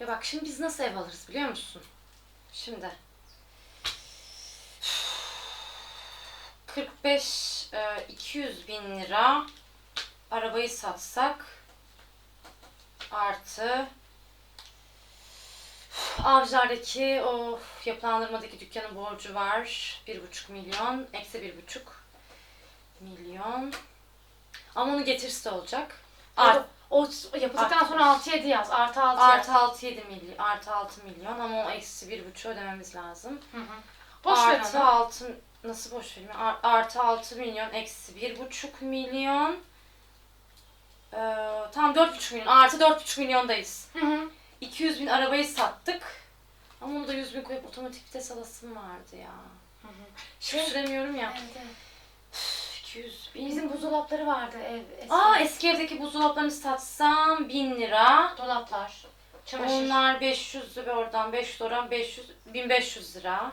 Ya bak şimdi biz nasıl ev alırız biliyor musun? Şimdi. 45 e, 200 bin lira arabayı satsak artı Avcılardaki o yapılandırmadaki dükkanın borcu var. 1,5 milyon. Eksi 1,5 milyon. Ama onu getirse olacak. Art, O yapıldıktan Art- sonra 6-7 yaz. Artı 6 artı yaz. 6 7 milyon. Artı 6 milyon ama o eksi 1,5 ödememiz lazım. Hı hı. Boş ver artı onu. 6 nasıl boş vereyim? Ar- Artı 6 milyon eksi 1,5 milyon. Ee, tam 4,5 milyon. Artı 4,5 milyondayız. Hı hı. 200 bin arabayı sattık. Ama onu da 100 bin koyup otomatik vites alasım vardı ya. Hı hı. Şey, süremiyorum ya. Evet, evet. 200 bin. Bizim buzdolapları vardı ev. Eski. Aa eski evdeki buzdolaplarını satsam 1000 lira. Dolaplar. Çamaşır. Onlar 500 lira oradan 500 oradan 500 1500 lira.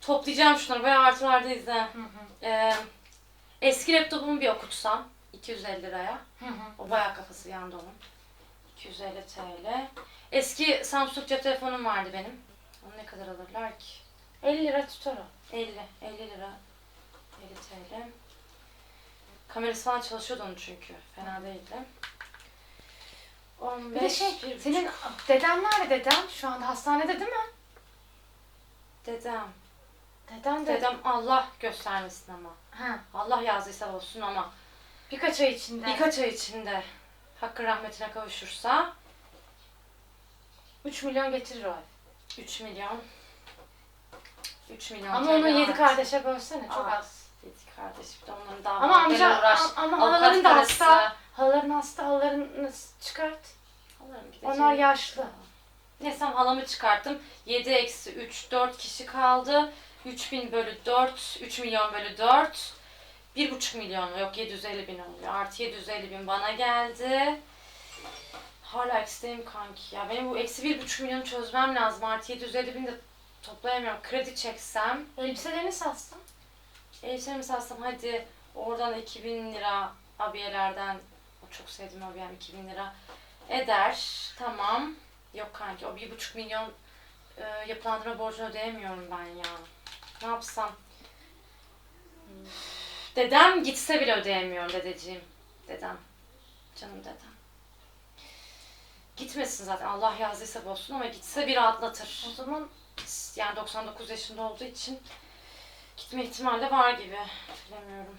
Toplayacağım şunları bayağı artılardayız ha. Hı hı. Ee, eski laptopumu bir okutsam 250 liraya. Hı hı. O bayağı kafası yandı onun. 250 TL. Eski Samsung cep telefonum vardı benim. Onu ne kadar alırlar ki? 50 lira tutar o. 50, 50 lira. 50 TL. Kamerası falan çalışıyordu onun çünkü. Fena değildi. 15, Bir de şey, bir senin buçuk. deden nerede deden? Şu anda hastanede değil mi? Dedem. Deden de. Dedem Allah göstermesin ama. Ha. Allah yazdıysa olsun ama. Birkaç ay içinde. Birkaç ay içinde hakkın rahmetine kavuşursa 3 milyon getirir o ev. 3 milyon. 3 milyon Ama onu 7 artı. kardeşe bölsene çok Aa. az. Yedi kardeş bir de onların daha Ama amca uğraş. ama Avukat halaların da parası. hasta. Halaların hasta, halalarını çıkart. Halarım gidecek. Onlar yaşlı. Neyse halamı çıkarttım. 7 eksi 3, 4 kişi kaldı. 3000 bölü 4, 3 milyon bölü 4. 1,5 milyon yok 750 bin oluyor. Artı 750 bin bana geldi. Hala eksideyim kanki ya. Benim bu eksi 1,5 milyonu çözmem lazım. Artı 750 bin de toplayamıyorum. Kredi çeksem. Elbiselerini satsın. Elbiselerimi satsam hadi oradan 2000 lira abiyelerden o çok sevdiğim abiyem 2000 lira eder. Tamam. Yok kanki o 1,5 milyon e, yapılandırma borcunu ödeyemiyorum ben ya. Ne yapsam? Hmm. Dedem gitse bile ödeyemiyorum dedeciğim. Dedem. Canım dedem. Gitmesin zaten Allah yazdıysa bozsun ama gitse bir rahatlatır. O zaman Yani 99 yaşında olduğu için gitme ihtimali de var gibi. Bilemiyorum.